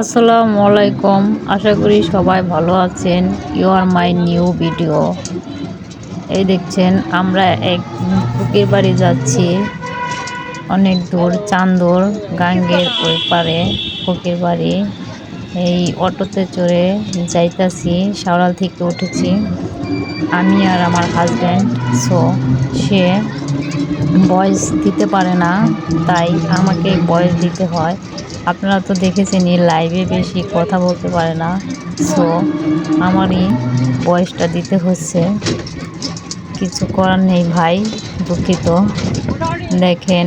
আসসালামু আলাইকুম। আশা করি সবাই ভালো আছেন। You are my new video এই দেখছেন, আমরা এক পুকুর বাড়ি যাচ্ছি। অনেক দূর, চান্দর, গাঙ্গের ওই পারে পুকুর বাড়ি। এই অটোতে চড়ে যাইতাছি সাওড়াল থেকে উঠেছি। আমি আর আমার হাজব্যান্ড সো সে বয়স দিতে পারে না, তাই আমাকে বয়স দিতে হয়। আপনারা তো দেখেছেন লাইভে বেশি কথা বলতে পারে না। সো আমারই বয়সটা দিতে হচ্ছে। কিছু করার নেই ভাই, দুঃখিত। দেখেন,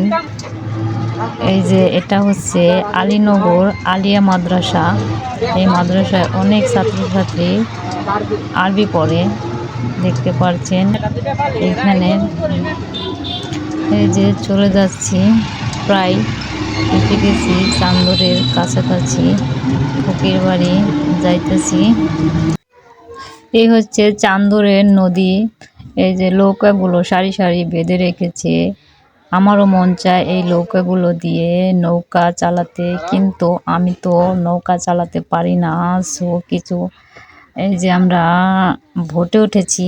এই যে এটা হচ্ছে আলীনগর আলিয়া মাদ্রাসা। এই মাদ্রাসায় অনেক ছাত্রছাত্রী আরবি পড়ে, দেখতে পাচ্ছেন এখানে এই যে চলে যাচ্ছি, প্রায় এসে গেছি, চান্দরের কাছাকাছি ফকির বাড়ি যাইতেছি। এই হচ্ছে চান্দরের নদী। এই যে নৌকাগুলো সারি সারি বেঁধে রেখেছে। আমারও মন চায় এই নৌকাগুলো দিয়ে নৌকা চালাতে, কিন্তু আমি তো নৌকা চালাতে পারি না, সো কিছু এই যে আমরা ভোটে উঠেছি,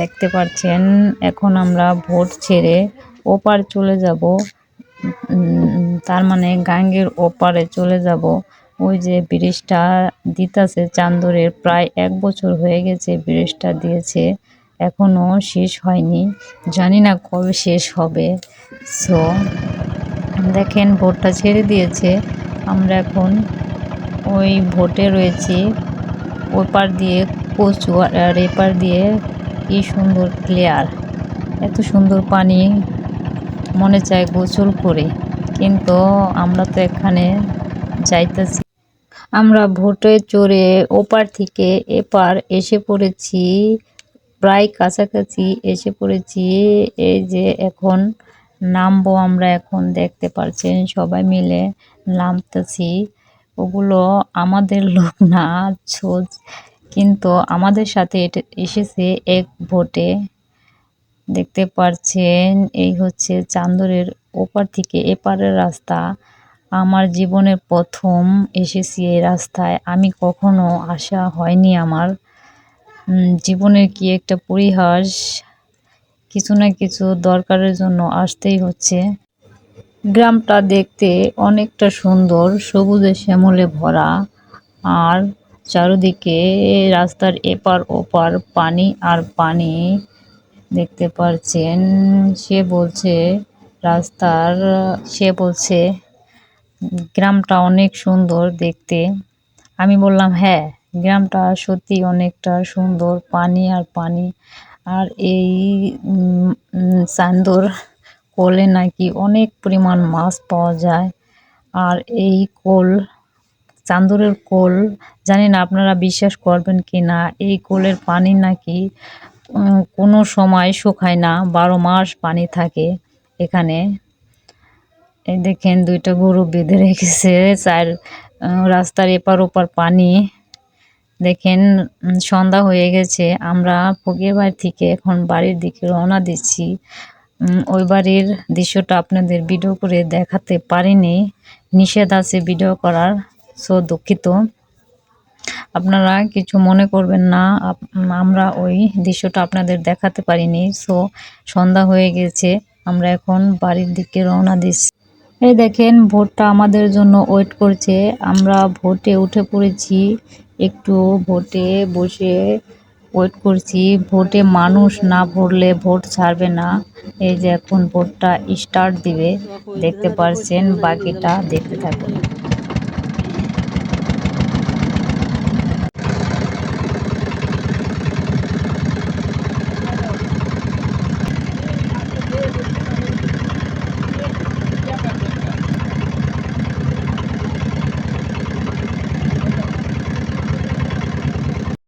দেখতে পাচ্ছেন এখন আমরা ভোট ছেড়ে ওপার চলে যাব। তার মানে গাঙ্গের ওপারে চলে যাব। ওই যে ব্রিজটা দিতাছে চান্দরের, প্রায় এক বছর হয়ে গেছে ব্রিজটা দিয়েছে। এখনও শেষ হয়নি। জানি না কবে শেষ হবে। সো দেখেন ভোটটা ছেড়ে দিয়েছে। আমরা এখন ওই ভোটে রয়েছি। ওপার দিয়ে কচু আর এপার দিয়ে কি সুন্দর ক্লিয়ার। এত সুন্দর পানি, মনে চায় গোসল করে। কিন্তু আমরা তো এখানে যাইতেছি। আমরা ভোটে চড়ে ওপার থেকে এপার এসে পড়েছি, প্রায় কাছাকাছি এসে পড়েছি। এই যে এখন নামবো আমরা এখন, দেখতে পারছেন সবাই মিলে নামতেছি। ওগুলো আমাদের লোক না কিন্তু আমাদের সাথে এসেছে এক ভোটে। দেখতে পারছেন, এই হচ্ছে চান্দরের ওপার থেকে এপারের রাস্তা। আমার জীবনের প্রথম এসেছি এই রাস্তায়। আমি কখনো আসা হয়নি আমার। জীবনের কি একটা পরিহাস, কিছু না কিছু দরকারের জন্য আসতেই হচ্ছে। গ্রামটা দেখতে অনেকটা সুন্দর সবুজে শ্যামলে ভরা। আর চারিদিকে রাস্তার এপার ওপার পানি আর পানি দেখতে পারছেন। সে বলছে, রাস্তার, সে বলছে, গ্রামটা অনেক সুন্দর দেখতে। আমি বললাম হ্যাঁ গ্রামটা সত্যি অনেকটা সুন্দর, পানি আর পানি। আর এই চান্দর কোলে নাকি অনেক পরিমাণ মাছ পাওয়া যায়। আর এই কোল চান্দরের কোল, জানি না আপনারা বিশ্বাস করবেন কি না এই কোলের পানি নাকি কোনো সময় শুকায় না। বারো মাস পানি থাকে এখানে। এই দেখেন দুইটা গরু বেঁধে রেখেছে, চার রাস্তার এপার ওপার পানি। দেখেন সন্ধ্যা হয়ে গেছে, আমরা ফকির বাড়ি থেকে এখন বাড়ির দিকে রওনা দিচ্ছি। ওই বাড়ির দৃশ্যটা আপনাদের ভিডিও করে দেখাতে পারিনি। নিষেধ আছে ভিডিও করার সো দুঃখিত। আপনারা কিছু মনে করবেন না আমরা ওই দৃশ্যটা আপনাদের দেখাতে পারিনি। সো সন্ধ্যা হয়ে গেছে, আমরা এখন বাড়ির দিকে রওনা দিচ্ছি। এই দেখেন ভোটটা আমাদের জন্য ওয়েট করছে। আমরা ভোটে উঠে পড়েছি, একটু ভোটে বসে ওয়েট করছি। ভোটে মানুষ না ভরলে ভোট ছাড়বে না। এই যে এখন ভোটটা স্টার্ট দিবে, দেখতে পারছেন, বাকিটা দেখতে থাকুন।